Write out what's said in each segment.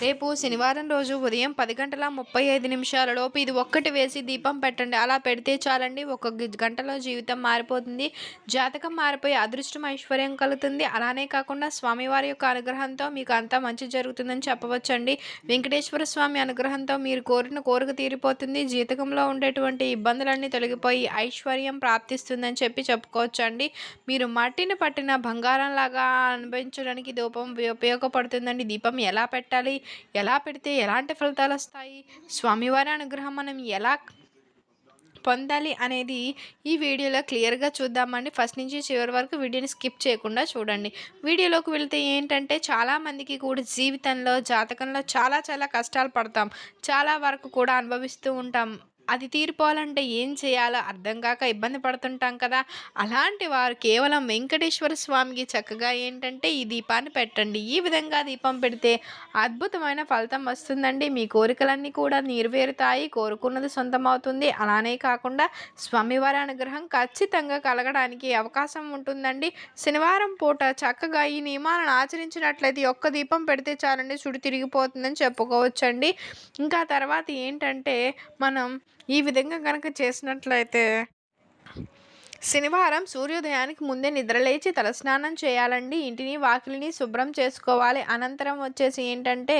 రేపు శనివారం రోజు ఉదయం పది గంటల ముప్పై ఐదు నిమిషాలలోపు ఇది ఒక్కటి వేసి దీపం పెట్టండి. అలా పెడితే చాలండి. ఒక గంటలో జీవితం మారిపోతుంది. జాతకం మారిపోయి అదృష్టం ఐశ్వర్యం కలుగుతుంది. అలానే కాకుండా స్వామివారి యొక్క అనుగ్రహంతో మీకు అంతా మంచి జరుగుతుందని చెప్పవచ్చండి. వెంకటేశ్వర స్వామి అనుగ్రహంతో మీరు కోరిన కోరిక తీరిపోతుంది. జీతకంలో ఉండేటువంటి ఇబ్బందులన్నీ తొలగిపోయి ఐశ్వర్యం ప్రాప్తిస్తుందని చెప్పి చెప్పుకోవచ్చండి. మీరు మట్టిని పట్టిన బంగారం లాగా అనుభవించడానికి దీపం ఉపయోగపడుతుందండి. దీపం ఎలా పెట్టాలి? ఎలా పెడితే ఎలాంటి ఫలితాలు వస్తాయి? స్వామివారి అనుగ్రహం మనం ఎలా పొందాలి అనేది ఈ వీడియోలో క్లియర్గా చూద్దామండి. ఫస్ట్ నుంచి చివరి వరకు వీడియోని స్కిప్ చేయకుండా చూడండి. వీడియోలోకి వెళ్తే ఏంటంటే చాలామందికి కూడా జీవితంలో జాతకంలో చాలా చాలా కష్టాలు పడతాం. చాలా వరకు కూడా అనుభవిస్తూ ఉంటాం. అది తీరిపోవాలంటే ఏం చేయాలో అర్థం కాక ఇబ్బంది పడుతుంటాం కదా. అలాంటి వారు కేవలం వెంకటేశ్వర స్వామికి చక్కగా ఏంటంటే ఈ దీపాన్ని పెట్టండి. ఈ విధంగా దీపం పెడితే అద్భుతమైన ఫలితం వస్తుందండి. మీ కోరికలన్నీ కూడా నెరవేరుతాయి. కోరుకున్నది సొంతమవుతుంది. అలానే కాకుండా స్వామివారి అనుగ్రహం ఖచ్చితంగా కలగడానికి అవకాశం ఉంటుందండి. శనివారం పూట చక్కగా ఈ నియమాలను ఆచరించినట్లయితే ఒక్క దీపం పెడితే చాలండి. చుడి తిరిగిపోతుందని చెప్పుకోవచ్చండి. ఇంకా తర్వాత ఏంటంటే మనం ఈ విధంగా కనుక చేసినట్లయితే శనివారం సూర్యోదయానికి ముందే నిద్రలేచి తలస్నానం చేయాలండి. ఇంటిని వాకిలిని శుభ్రం చేసుకోవాలి. అనంతరం వచ్చేసి ఏంటంటే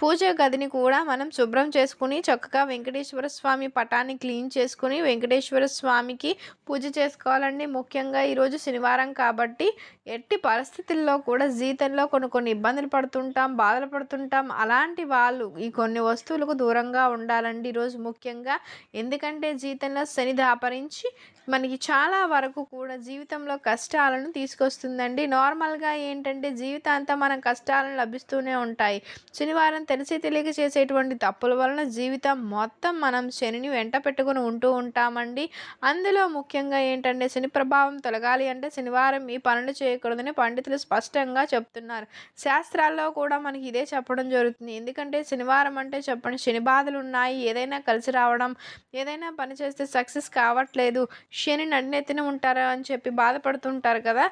పూజ గదిని కూడా మనం శుభ్రం చేసుకుని చక్కగా వెంకటేశ్వర స్వామి పటాన్ని క్లీన్ చేసుకుని వెంకటేశ్వర స్వామికి పూజ చేసుకోవాలండి. ముఖ్యంగా ఈరోజు శనివారం కాబట్టి ఎట్టి పరిస్థితుల్లో కూడా జీతంలో కొన్ని కొన్ని ఇబ్బందులు పడుతుంటాం బాధలు పడుతుంటాం. అలాంటి వాళ్ళు ఈ కొన్ని వస్తువులకు దూరంగా ఉండాలండి ఈరోజు ముఖ్యంగా. ఎందుకంటే జీతంలో శని దాపరించి మనకి చాలా వరకు కూడా జీవితంలో కష్టాలను తీసుకొస్తుందండి. నార్మల్గా ఏంటంటే జీవితాంతం మనం కష్టాలను లభిస్తూనే ఉంటాయి. శనివారం తెలిసి తెలియక చేసేటువంటి తప్పుల వలన జీవితం మొత్తం మనం శనిని వెంట పెట్టుకుని ఉంటూ ఉంటామండి. అందులో ముఖ్యంగా ఏంటంటే శని ప్రభావం తొలగాలి అంటే శనివారం ఈ పనులు చేయకూడదని పండితులు స్పష్టంగా చెప్తున్నారు. శాస్త్రాల్లో కూడా మనకి ఇదే చెప్పడం జరుగుతుంది. ఎందుకంటే శనివారం అంటే చెప్పండి శని బాధలు ఉన్నాయి. ఏదైనా కలిసి రావడం ఏదైనా పని చేస్తే సక్సెస్ కావట్లేదు. శని ఎత్తిన ఉంటారా అని చెప్పి బాధపడుతుంటారు కదా.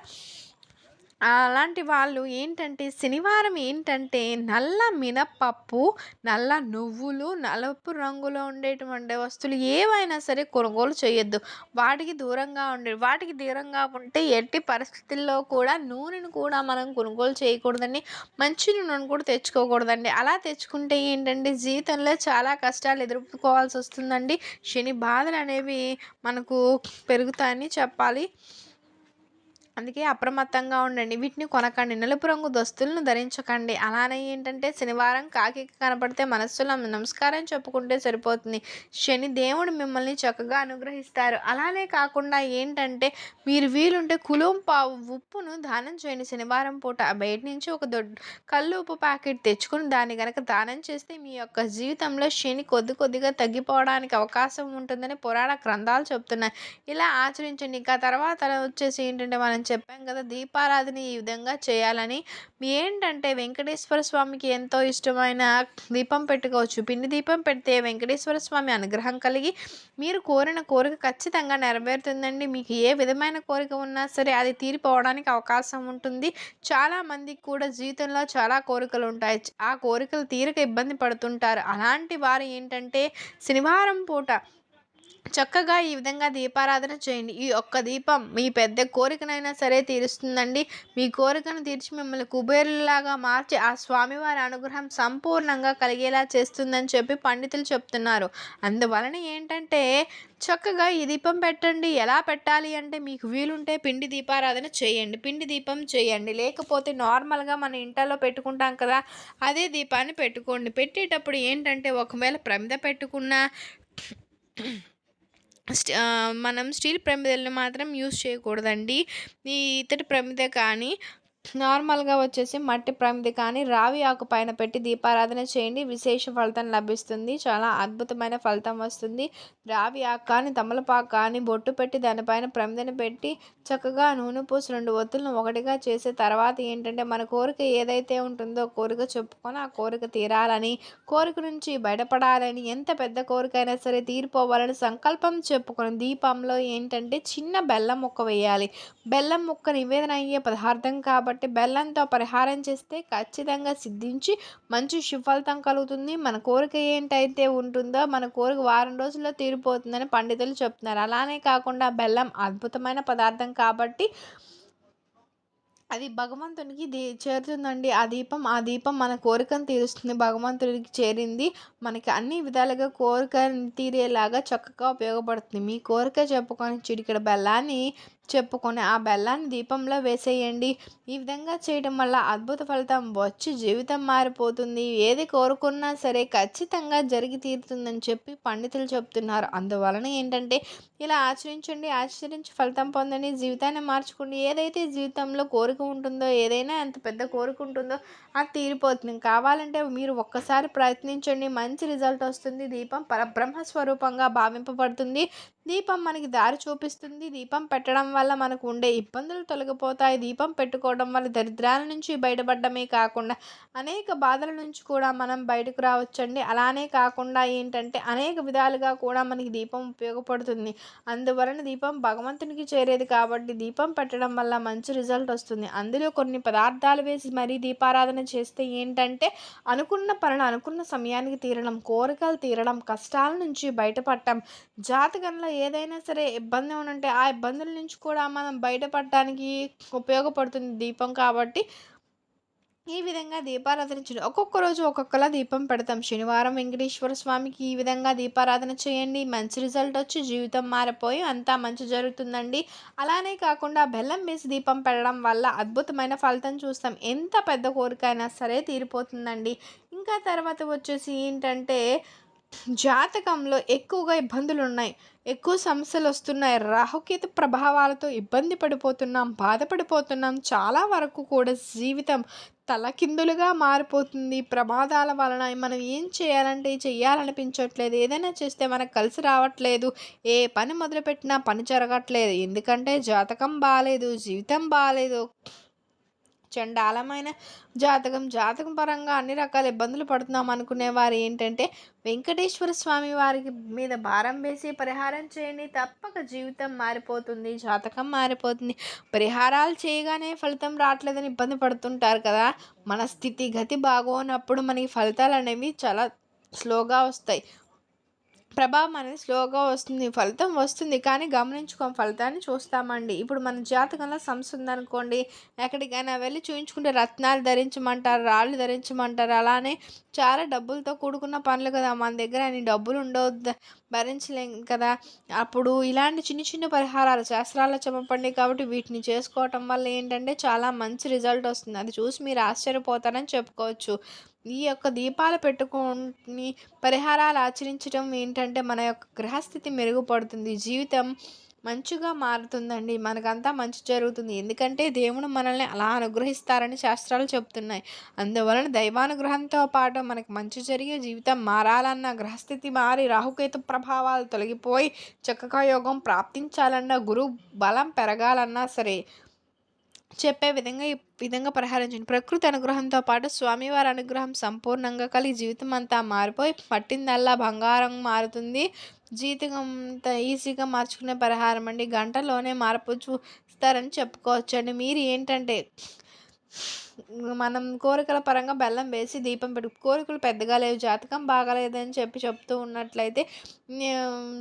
అలాంటి వాళ్ళు ఏంటంటే శనివారం ఏంటంటే నల్ల మినపప్పు నల్ల నువ్వులు నలుపు రంగులో ఉండేటువంటి వస్తువులు ఏవైనా సరే కొనుగోలు చేయొద్దు. వాటికి దూరంగా ఉండే వాటికి దూరంగా ఉంటే ఎట్టి పరిస్థితుల్లో కూడా నూనెను కూడా మనం కొనుగోలు చేయకూడదండి. మంచి నూనెను కూడా తెచ్చుకోకూడదండి. అలా తెచ్చుకుంటే ఏంటంటే జీవితంలో చాలా కష్టాలు ఎదుర్కోవాల్సి వస్తుందండి. శని బాధలు అనేవి మనకు పెరుగుతాయని చెప్పాలి. అందుకే అప్రమత్తంగా ఉండండి. వీటిని కొనకండి. నలుపు రంగు దుస్తులను ధరించకండి. అలానే ఏంటంటే శనివారం కాకి కనపడితే మనస్సులో నమస్కారం చెప్పుకుంటే సరిపోతుంది. శని దేవుడు మిమ్మల్ని చక్కగా అనుగ్రహిస్తారు. అలానే కాకుండా ఏంటంటే మీరు వీలుంటే కులం పావు ఉప్పును దానం చేయండి. శనివారం పూట బయట నుంచి ఒక దొడ్డు కళ్ళు ఉప్పు ప్యాకెట్ తెచ్చుకుని దాన్ని కనుక దానం చేస్తే మీ యొక్క జీవితంలో శని కొద్ది కొద్దిగా తగ్గిపోవడానికి అవకాశం ఉంటుందని పురాణ గ్రంథాలు చెప్తున్నాయి. ఇలా ఆచరించండి. ఇంకా తర్వాత వచ్చేసి ఏంటంటే మనం చెప్పాం కదా దీపారాధన ఈ విధంగా చేయాలని. ఏంటంటే వెంకటేశ్వర స్వామికి ఎంతో ఇష్టమైన దీపం పెట్టుకోవచ్చు. పిండి దీపం పెడితే వెంకటేశ్వర స్వామి అనుగ్రహం కలిగి మీరు కోరిన కోరిక ఖచ్చితంగా నెరవేరుతుందండి. మీకు ఏ విధమైన కోరిక ఉన్నా సరే అది తీరిపోవడానికి అవకాశం ఉంటుంది. చాలా మందికి కూడా జీవితంలో చాలా కోరికలు ఉంటాయి. ఆ కోరికలు తీరిక ఇబ్బంది పడుతుంటారు. అలాంటి వారు ఏంటంటే శనివారం పూట చక్కగా ఈ విధంగా దీపారాధన చేయండి. ఈ ఒక్క దీపం మీ పెద్ద కోరికనైనా సరే తీరుస్తుందండి. మీ కోరికను తీర్చి మిమ్మల్ని కుబేరులాగా మార్చి ఆ స్వామివారి అనుగ్రహం సంపూర్ణంగా కలిగేలా చేస్తుందని చెప్పి పండితులు చెప్తున్నారు. అందువలన ఏంటంటే చక్కగా ఈ దీపం పెట్టండి. ఎలా పెట్టాలి అంటే మీకు వీలుంటే పిండి దీపారాధన చేయండి. పిండి దీపం చేయండి. లేకపోతే నార్మల్గా మన ఇంట్లో పెట్టుకుంటాం కదా అదే దీపాన్ని పెట్టుకోండి. పెట్టేటప్పుడు ఏంటంటే ఒకవేళ ప్రమిద పెట్టుకున్నా మనం స్టీల్ ప్రమిదలను మాత్రం యూస్ చేయకూడదండి. ఈ ఇతడి ప్రమిద కానీ నార్మల్గా వచ్చేసి మట్టి ప్రమిది కానీ రావి ఆకు పైన పెట్టి దీపారాధన చేయండి. విశేష ఫలితం లభిస్తుంది. చాలా అద్భుతమైన ఫలితం వస్తుంది. రావి ఆకు కానీ తమలపాకు కానీ బొట్టు పెట్టి దానిపైన ప్రమిదను పెట్టి చక్కగా నూనె పూసి రెండు ఒత్తులను ఒకటిగా చేసే తర్వాత ఏంటంటే మన కోరిక ఏదైతే ఉంటుందో కోరిక చెప్పుకొని ఆ కోరిక తీరాలని కోరిక నుంచి బయటపడాలని ఎంత పెద్ద కోరిక అయినా సరే తీరిపోవాలని సంకల్పం చెప్పుకొని దీపంలో ఏంటంటే చిన్న బెల్లం ముక్క వేయాలి. బెల్లం ముక్క నివేదన అయ్యే పదార్థం కాబట్టి కాబట్టి బెల్లంతో పరిహారం చేస్తే ఖచ్చితంగా సిద్ధించి మంచి సుఫలితం కలుగుతుంది. మన కోరిక ఏంటైతే ఉంటుందో మన కోరిక వారం రోజుల్లో తీరిపోతుందని పండితులు చెప్తున్నారు. అలానే కాకుండా బెల్లం అద్భుతమైన పదార్థం కాబట్టి అది భగవంతునికి దీ చేరుతుందండి. ఆ దీపం ఆ దీపం మన కోరికను తీరుస్తుంది. భగవంతుడికి చేరింది. మనకి అన్ని విధాలుగా కోరిక తీరేలాగా చక్కగా ఉపయోగపడుతుంది. మీ కోరిక చెప్పుకొని చిటికెడ బెల్లాన్ని చెప్పుకొని ఆ బెల్లాన్ని దీపంలో వేసేయండి. ఈ విధంగా చేయడం వల్ల అద్భుత ఫలితం వచ్చి జీవితం మారిపోతుంది. ఏది కోరుకున్నా సరే ఖచ్చితంగా జరిగి తీరుతుందని చెప్పి పండితులు చెప్తున్నారు. అందువలన ఏంటంటే ఇలా ఆచరించండి ఆచరించి ఫలితం పొందండి జీవితాన్ని మార్చుకోండి. ఏదైతే జీవితంలో కోరిక ఉంటుందో ఏదైనా ఎంత పెద్ద కోరిక ఉంటుందో అది తీరిపోతుంది. కావాలంటే మీరు ఒక్కసారి ప్రయత్నించండి. మంచి రిజల్ట్ వస్తుంది. దీపం పరబ్రహ్మ స్వరూపంగా భావింపబడుతుంది. దీపం మనకి దారి చూపిస్తుంది. దీపం పెట్టడం వల్ల మనకు ఉండే ఇబ్బందులు తొలగిపోతాయి. దీపం పెట్టుకోవడం వల్ల దరిద్రాల నుంచి బయటపడమే కాకుండా అనేక బాధల నుంచి కూడా మనం బయటకు రావచ్చండి. అలానే కాకుండా ఏంటంటే అనేక విధాలుగా కూడా మనకి దీపం ఉపయోగపడుతుంది. అందువలన దీపం భగవంతునికి చేరేది కాబట్టి దీపం పెట్టడం వల్ల మంచి రిజల్ట్ వస్తుంది. అందులో కొన్ని పదార్థాలు వేసి మరీ దీపారాధన చేస్తే ఏంటంటే అనుకున్న పనులు అనుకున్న సమయానికి తీరడం కోరికలు తీరడం కష్టాల నుంచి బయటపడటం జాతకంలో ఏదైనా సరే ఇబ్బంది ఉంటే ఆ ఇబ్బందుల నుంచి కూడా మనం బయటపడటానికి ఉపయోగపడుతుంది దీపం కాబట్టి ఈ విధంగా దీపారాధన చేయండి ఒక్కొక్క రోజు ఒక్కొక్కలా దీపం పెడతాం. శనివారం వెంకటేశ్వర స్వామికి ఈ విధంగా దీపారాధన చేయండి. మంచి రిజల్ట్ వచ్చి జీవితం మారిపోయి అంతా మంచి జరుగుతుందండి. అలానే కాకుండా బెల్లం వేసి దీపం పెట్టడం వల్ల అద్భుతమైన ఫలితం చూస్తాం. ఎంత పెద్ద కోరిక అయినా సరే తీరిపోతుందండి. ఇంకా తర్వాత వచ్చేసి ఏంటంటే జాతకంలో ఎక్కువగా ఇబ్బందులు ఉన్నాయి ఎక్కువ సమస్యలు వస్తున్నాయి రాహుకేతు ప్రభావాలతో ఇబ్బంది పడిపోతున్నాం బాధపడిపోతున్నాం. చాలా వరకు కూడా జీవితం తలకిందులుగా మారిపోతుంది. ప్రమాదాల వలన మనం ఏం చేయాలంటే చేయాలనిపించట్లేదు ఏదైనా చేస్తే మనకు కలిసి రావట్లేదు. ఏ పని మొదలుపెట్టినా పని జరగట్లేదు. ఎందుకంటే జాతకం బాగాలేదు జీవితం బాగాలేదు చండాలమైన జాతకం జాతకం పరంగా అన్ని రకాల ఇబ్బందులు పడుతున్నాం అనుకునే వారు ఏంటంటే వెంకటేశ్వర స్వామి వారికి మీద భారం వేసి పరిహారం చేయండి తప్పక జీవితం మారిపోతుంది జాతకం మారిపోతుంది. పరిహారాలు చేయగానే ఫలితం రావట్లేదని ఇబ్బంది పడుతుంటారు కదా. మన స్థితి గతి బాగోనప్పుడు మనకి ఫలితాలు అనేవి చాలా స్లోగా వస్తాయి. ప్రభావం అనేది స్లోగా వస్తుంది ఫలితం వస్తుంది కానీ గమనించుకోం ఫలితాన్ని చూస్తామండి. ఇప్పుడు మన జాతకంలో సమస్య ఉందనుకోండి ఎక్కడికైనా వెళ్ళి చూయించుకుంటే రత్నాలు ధరించమంటారు రాళ్ళు ధరించమంటారు అలానే చాలా డబ్బులతో కూడుకున్న పనులు కదా. మన దగ్గర అన్ని డబ్బులు ఉండవద్దు భరించలేం కదా. అప్పుడు ఇలాంటి చిన్న చిన్న పరిహారాలు శాస్త్రాల్లో చెప్పండి కాబట్టి వీటిని చేసుకోవటం వల్ల ఏంటంటే చాలా మంచి రిజల్ట్ వస్తుంది. అది చూసి మీరు ఆశ్చర్యపోతారని చెప్పుకోవచ్చు. ఈ యొక్క దీపాలు పెట్టుకొని పరిహారాలు ఆచరించడం ఏంటంటే మన యొక్క గ్రహస్థితి మెరుగుపడుతుంది. జీవితం మంచిగా మారుతుందండి. మనకంతా మంచి జరుగుతుంది. ఎందుకంటే దేవుడు మనల్ని అలా అనుగ్రహిస్తారని శాస్త్రాలు చెప్తున్నాయి. అందువలన దైవానుగ్రహంతో పాటు మనకు మంచి జరిగే జీవితం మారాలన్న గ్రహస్థితి మారి రాహుకేతు ప్రభావాలు తొలగిపోయి చక్కగా యోగం ప్రాప్తించాలన్నా గురు బలం పెరగాలన్నా సరే చెప్పే విధంగా ఈ విధంగా పరిహరించండి ప్రకృతి అనుగ్రహంతో పాటు స్వామివారి అనుగ్రహం సంపూర్ణంగా కలిగి జీవితం అంతా మారిపోయి పట్టిందల్లా బంగారం మారుతుంది. జీవితం అంత ఈజీగా మార్చుకునే పరిహారం అండి. గంటలోనే మార్పు చూస్తారని చెప్పుకోవచ్చు అండి మీరు ఏంటంటే మనం కోరికల పరంగా బెల్లం వేసి దీపం పెట్టు కోరికలు పెద్దగా లేవు జాతకం బాగాలేదని చెప్పి చెప్తూ ఉన్నట్లయితే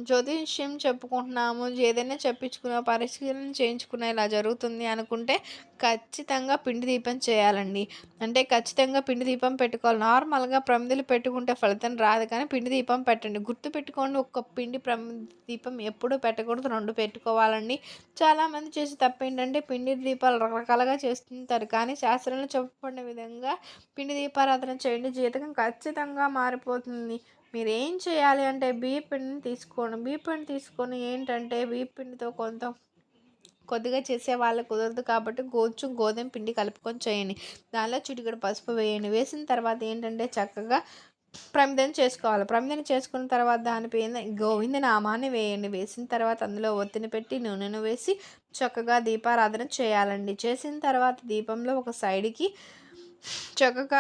జ్యోతిష్యం చెప్పుకుంటున్నాము ఏదైనా చెప్పించుకున్న పరిశీలన చేయించుకున్న ఇలా జరుగుతుంది అనుకుంటే ఖచ్చితంగా పిండి దీపం చేయాలండి. అంటే ఖచ్చితంగా పిండి దీపం పెట్టుకోవాలి. నార్మల్గా ప్రమిదలు పెట్టుకుంటే ఫలితం రాదు కానీ పిండి దీపం పెట్టండి. గుర్తు పెట్టుకోండి ఒక్క పిండి ప్రమి దీపం ఎప్పుడు పెట్టకూడదు రెండు పెట్టుకోవాలండి. చాలామంది చేసి తప్పు ఏంటంటే పిండి దీపాలు రకరకాలుగా చేస్తుంటారు కానీ శాస్త్రంలో చెప్పబడిన విధంగా పిండి దీపారాధన చేయండి. జీతకం ఖచ్చితంగా మారిపోతుంది. మీరు ఏం చేయాలి అంటే బియ్య పిండిని తీసుకోండి. బియ్య పిండి తీసుకొని ఏంటంటే బియ్య పిండితో కొంత కొద్దిగా చేసే వాళ్ళకి కుదరదు కాబట్టి కొంచెం గోధుమ పిండి కలుపుకొని చేయండి. దానిలో చిటికడు పసుపు వేయండి. వేసిన తర్వాత ఏంటంటే చక్కగా ప్రమిదం చేసుకోవాలి. ప్రమిదం చేసుకున్న తర్వాత దానిపైన గోవింద నామాన్ని వేయండి. వేసిన తర్వాత అందులో ఒత్తిని పెట్టి నూనెను వేసి చక్కగా దీపారాధన చేయాలండి. చేసిన తర్వాత దీపంలో ఒక సైడ్కి చక్కగా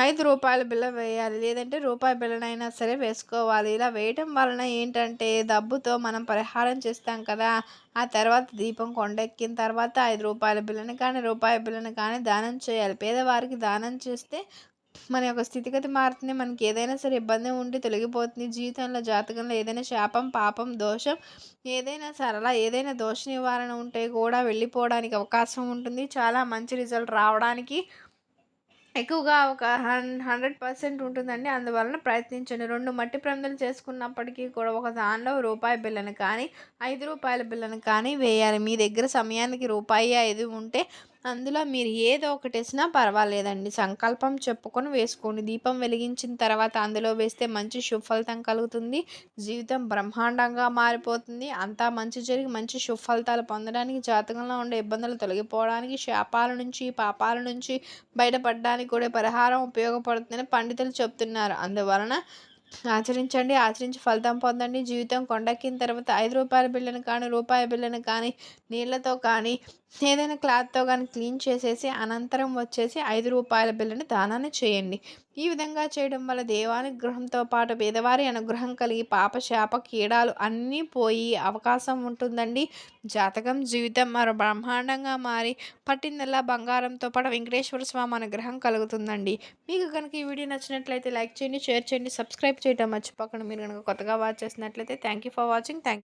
ఐదు రూపాయల బిల్ల వేయాలి. లేదంటే రూపాయి బిల్లనైనా సరే వేసుకోవాలి. ఇలా వేయటం వలన ఏంటంటే డబ్బుతో మనం పరిహారం చేస్తాం కదా ఆ తర్వాత దీపం కొండెక్కిన తర్వాత ఐదు రూపాయల బిల్లను కానీ రూపాయి బిల్లను కానీ దానం చేయాలి. పేదవారికి దానం చేస్తే మన యొక్క స్థితిగతి మారుతుంది. మనకి ఏదైనా సరే ఇబ్బంది ఉండి తొలగిపోతుంది. జీవితంలో జాతకంలో ఏదైనా శాపం పాపం దోషం ఏదైనా సరళ ఏదైనా దోష నివారణ ఉంటే కూడా వెళ్ళిపోవడానికి అవకాశం ఉంటుంది. చాలా మంచి రిజల్ట్ రావడానికి ఎక్కువగా ఒక హన్ హండ్రెడ్ పర్సెంట్ ఉంటుందండి. అందువలన ప్రయత్నించండి. రెండు మట్టి ప్రమిదలు చేసుకున్నప్పటికీ కూడా ఒక దానిలో రూపాయి బిల్లను కానీ ఐదు రూపాయల బిల్లను కానీ వేయాలి. మీ దగ్గర సమయానికి రూపాయి ఐదు ఉంటే అందులో మీరు ఏదో ఒకటి వేసినా పర్వాలేదండి. సంకల్పం చెప్పుకొని వేసుకోండి. దీపం వెలిగించిన తర్వాత అందులో వేస్తే మంచి సుఫలితం కలుగుతుంది. జీవితం బ్రహ్మాండంగా మారిపోతుంది. అంతా మంచి జరిగి మంచి సుఫలితాలు పొందడానికి జాతకంలో ఉండే ఇబ్బందులు తొలగిపోవడానికి శాపాల నుంచి పాపాల నుంచి బయటపడడానికి కూడా పరిహారం ఉపయోగపడుతుందని పండితులు చెప్తున్నారు. అందువలన ఆచరించండి ఆచరించి ఫలితం పొందండి. జీవితం కొండెక్కిన తర్వాత ఐదు రూపాయల బిళ్ళను కానీ రూపాయి బిళ్ళను కానీ నీళ్ళతో కానీ ఏదైనా క్లాత్తో కానీ క్లీన్ చేసేసి అనంతరం వచ్చేసి ఐదు రూపాయల బిల్లని దానాన్ని చేయండి. ఈ విధంగా చేయడం వల్ల దేవానుగ్రహంతో పాటు పేదవారి అనుగ్రహం కలిగి పాప శాప కీడాలు అన్నీ పోయి అవకాశం ఉంటుందండి. జాతకం జీవితం మరో బ్రహ్మాండంగా మారి పట్టిందల్లా బంగారంతో పాటు వెంకటేశ్వర స్వామి అనుగ్రహం కలుగుతుందండి. మీకు కనుక ఈ వీడియో నచ్చినట్లయితే లైక్ చేయండి షేర్ చేయండి సబ్స్క్రైబ్ చేయడం మర్చిపోకండి. మీరు కనుక కొత్తగా వాచ్ చేసినట్లయితే thank you for watching. Thank